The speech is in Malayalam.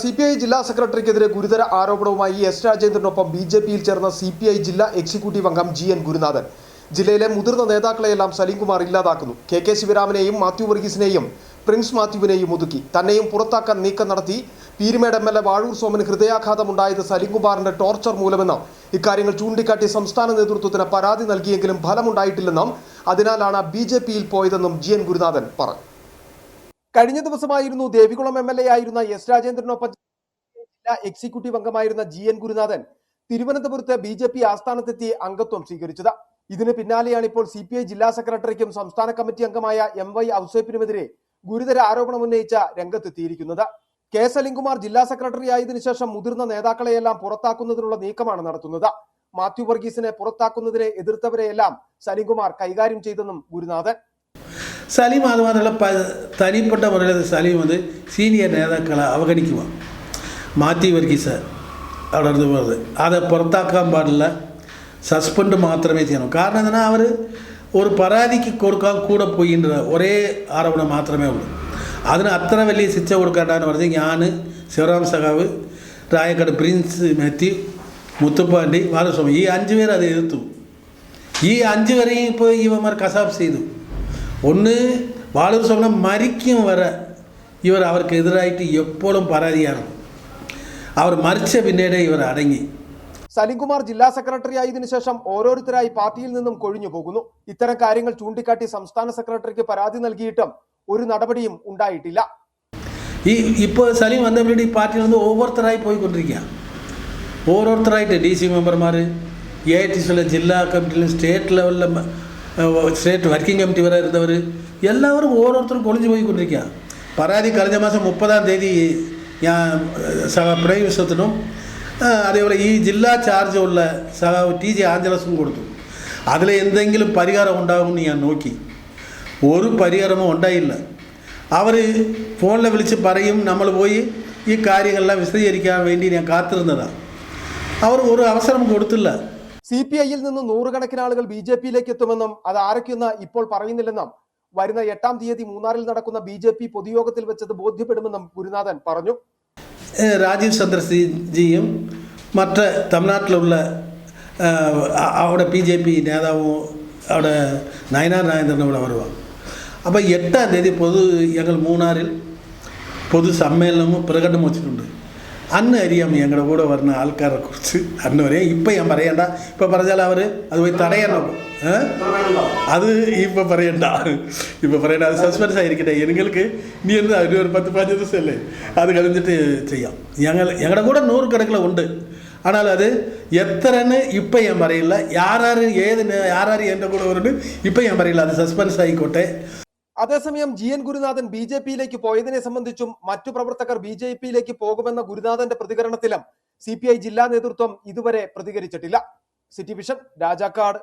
സി പി ഐ ജില്ലാ സെക്രട്ടറിക്കെതിരെ ഗുരുതര ആരോപണവുമായി എസ് രാജേന്ദ്രനൊപ്പം ബി ജെ പിയിൽ ചേർന്ന സി പി ഐ ജില്ലാ എക്സിക്യൂട്ടീവ് അംഗം ജി എൻ ഗുരുനാഥൻ. ജില്ലയിലെ മുതിർന്ന നേതാക്കളെയെല്ലാം സലീംകുമാർ ഇല്ലാതാക്കുന്നു. കെ കെ ശിവരാമനെയും മാത്യു വർഗീസിനെയും പ്രിൻസ് മാത്യുവിനെയും ഒതുക്കി. തന്നെയും പുറത്താക്കാൻ നീക്കം നടത്തി Peermade M L A Vazhoor സോമന് ഹൃദയാഘാതമുണ്ടായത് സലീംകുമാറിന്റെ ടോർച്ചർ മൂലമെന്ന് ഇക്കാര്യങ്ങൾ ചൂണ്ടിക്കാട്ടി സംസ്ഥാന നേതൃത്വത്തിന് പരാതി നൽകിയെങ്കിലും ഫലമുണ്ടായിട്ടില്ലെന്നും അതിനാലാണ് ബി ജെ പിയിൽ പോയതെന്നും ജി എൻ ഗുരുനാഥൻ പറഞ്ഞു. കഴിഞ്ഞ ദിവസമായിരുന്നു ദേവികുളം എം എൽ എ ആയിരുന്ന എസ് രാജേന്ദ്രനൊപ്പം ജില്ലാ എക്സിക്യൂട്ടീവ് അംഗമായിരുന്ന ജി എൻ ഗുരുനാഥൻ തിരുവനന്തപുരത്ത് ബി ജെ പി ആസ്ഥാനത്തെത്തി അംഗത്വം സ്വീകരിച്ചത്. ഇതിന് പിന്നാലെയാണ് ഇപ്പോൾ സി പി ഐ ജില്ലാ സെക്രട്ടറിക്കും സംസ്ഥാന കമ്മിറ്റി അംഗമായ എം വൈ ഔസേപ്പിനുമെതിരെ ഗുരുതര ആരോപണം ഉന്നയിച്ച രംഗത്തെത്തിയിരിക്കുന്നത്. കെ എസ് അലിൻകുമാർ ജില്ലാ സെക്രട്ടറി ആയതിനു ശേഷം മുതിർന്ന നേതാക്കളെയെല്ലാം പുറത്താക്കുന്നതിനുള്ള നീക്കമാണ് നടത്തുന്നത്. മാത്യു വർഗീസിനെ പുറത്താക്കുന്നതിനെ എതിർത്തവരെയെല്ലാം സലിംകുമാർ കൈകാര്യം ചെയ്തെന്നും ഗുരുനാഥൻ சலீம் அது மாதிரிலாம் ப தனிப்பட்ட முறையில் சலீம் வந்து சீனியர் நேதாக்களை அவகணிக்குவான் மாற்றி വർഗീസ് അവിടുന്ന് പറഞ്ഞത് അത് പുറത്താക്കാൻ പാടില്ല സസ്പെൻഡ് മാത്രമേ ചെയ്യണം കാരണം എന്നാൽ അവർ ഒരു പരാതിക്ക് കൊടുക്കാൻ കൂടെ പോയിன்ற ഒരേ ആരോപണം മാത്രമേ ഉള്ളൂ അതിന് അത്ര വലിയ ശിക്ഷ കൊടുക്കേണ്ടെന്ന് പറഞ്ഞ് ഞാൻ ശിവറാം സഖാവ് രായക്കട് പ്രിൻസ് മാത്യു മുത്തുപ്പാണ്ടി ബാലസ്വാമി ഈ അഞ്ച് പേർ അത് എതിർത്തു ഈ അഞ്ച് പേരെയും ഇപ്പോൾ ഇവന്മാർ കസാബ് ചെയ്തു ഒന്ന് ബാലസ്വാമി മരിക്കും വരെ ഇവർ അവർക്ക് എതിരായിട്ട് എപ്പോഴും പരാതിയാണ്. അവർ മരിച്ച പിന്നീട് ഇവർ അടങ്ങി. സലിംകുമാർ ജില്ലാ സെക്രട്ടറി ആയതിനു ശേഷം ഓരോരുത്തരായി പാർട്ടിയിൽ നിന്നും കൊഴിഞ്ഞു പോകുന്നു. ഇത്തരം കാര്യങ്ങൾ ചൂണ്ടിക്കാട്ടി സംസ്ഥാന സെക്രട്ടറിക്ക് പരാതി നൽകിയിട്ടും ഒരു നടപടിയും ഉണ്ടായിട്ടില്ല. ഈ ഇപ്പോൾ സലീം വന്നപ്പോഴേ ഈ പാർട്ടിയിൽ നിന്ന് ഓരോരുത്തരായി പോയിക്കൊണ്ടിരിക്കുക ഓരോരുത്തരായിട്ട് ഡി സി മെമ്പർമാർ എ ഐ ടി സിയിലെ ജില്ലാ കമ്മിറ്റിയിലും സ്റ്റേറ്റ് ലെവലിലെ സ്റ്റേറ്റ് വർക്കിംഗ് കമ്മിറ്റി വരെ ഇരുന്നവർ എല്ലാവരും ഓരോരുത്തരും കൊളിഞ്ഞു പോയിക്കൊണ്ടിരിക്കുക പരാതി കഴിഞ്ഞ മാസം മുപ്പതാം തീയതി ഞാൻ സഹ പിണയ് വിശ്വത്തിനും അതേപോലെ ഈ ജില്ലാ ചാർജുള്ള സഹാവ് ടി ജെ ആഞ്ചലസും കൊടുത്തു അതിൽ എന്തെങ്കിലും പരിഹാരം ഉണ്ടാകുമെന്ന് ഞാൻ നോക്കി ഒരു പരിഹാരവും ഉണ്ടായില്ല അവർ ഫോണിൽ വിളിച്ച് പറയും നമ്മൾ പോയി ഈ കാര്യങ്ങളെല്ലാം വിശദീകരിക്കാൻ വേണ്ടി ഞാൻ കാത്തിരുന്നതാണ് അവർ ഒരു അവസരം കൊടുത്തില്ല സി പി ഐയിൽ നിന്ന് നൂറുകണക്കിന് ആളുകൾ ബി ജെ പിയിലേക്ക് എത്തുമെന്നും അത് ആരൊക്കെയെന്ന് ഇപ്പോൾ പറയുന്നില്ലെന്നും വരുന്ന എട്ടാം തീയതി മൂന്നാറിൽ നടക്കുന്ന ബി ജെ പി പൊതുയോഗത്തിൽ വെച്ചത് ബോധ്യപ്പെടുമെന്നും ഗുരുനാഥൻ പറഞ്ഞു. രാജീവ് ചന്ദ്രസിജിയും മറ്റ് തമിഴ്നാട്ടിലുള്ള അവിടെ ബി ജെ പി നേതാവും അവിടെ നയനാർ നായന്ദ്രനും ഇവിടെ വരുവാണ് അപ്പോൾ എട്ടാം തീയതി പൊതു ഞങ്ങൾ മൂന്നാറിൽ പൊതു സമ്മേളനവും പ്രകടനം വെച്ചിട്ടുണ്ട്. അന്ന് അറിയാം ഞങ്ങളുടെ കൂടെ വരുന്ന ആൾക്കാരെ കുറിച്ച് അന്ന് വരെ ഇപ്പം ഞാൻ പറയണ്ട ഇപ്പം പറഞ്ഞാൽ അവർ അത് പോയി തടയണം ഏ? അത് ഇപ്പം പറയണ്ട ഇപ്പം പറയണ്ട അത് സസ്പെൻസ് ആയിരിക്കട്ടെ നിങ്ങൾക്ക് നീ എന്താ ഒരു ഒരു പത്ത് പതിനഞ്ച് ദിവസമല്ലേ അത് കഴിഞ്ഞിട്ട് ചെയ്യാം ഞങ്ങൾ ഞങ്ങളുടെ കൂടെ നൂറുകണക്കിൽ ഉണ്ട് ஆனால் அது எத்தனைன்னு இப்போ என் പറയില്ല யாராரு ஏதுன்னு யாராரு എൻ്റെ കൂടെ വരുന്നുണ്ട് ഇപ്പം ഞാൻ പറയില്ല അത് സസ്പെൻസ് ആയിക്കോട്ടെ അതേസമയം G N Gurunathan B J പിയിലേക്ക് പോയതിനെ സംബന്ധിച്ചും മറ്റു പ്രവർത്തകർ ബി ജെ പിയിലേക്ക് പോകുമെന്ന ഗുരുനാഥന്റെ പ്രതികരണത്തിലും സി ജില്ലാ നേതൃത്വം ഇതുവരെ പ്രതികരിച്ചിട്ടില്ല. City vision Rajakkad.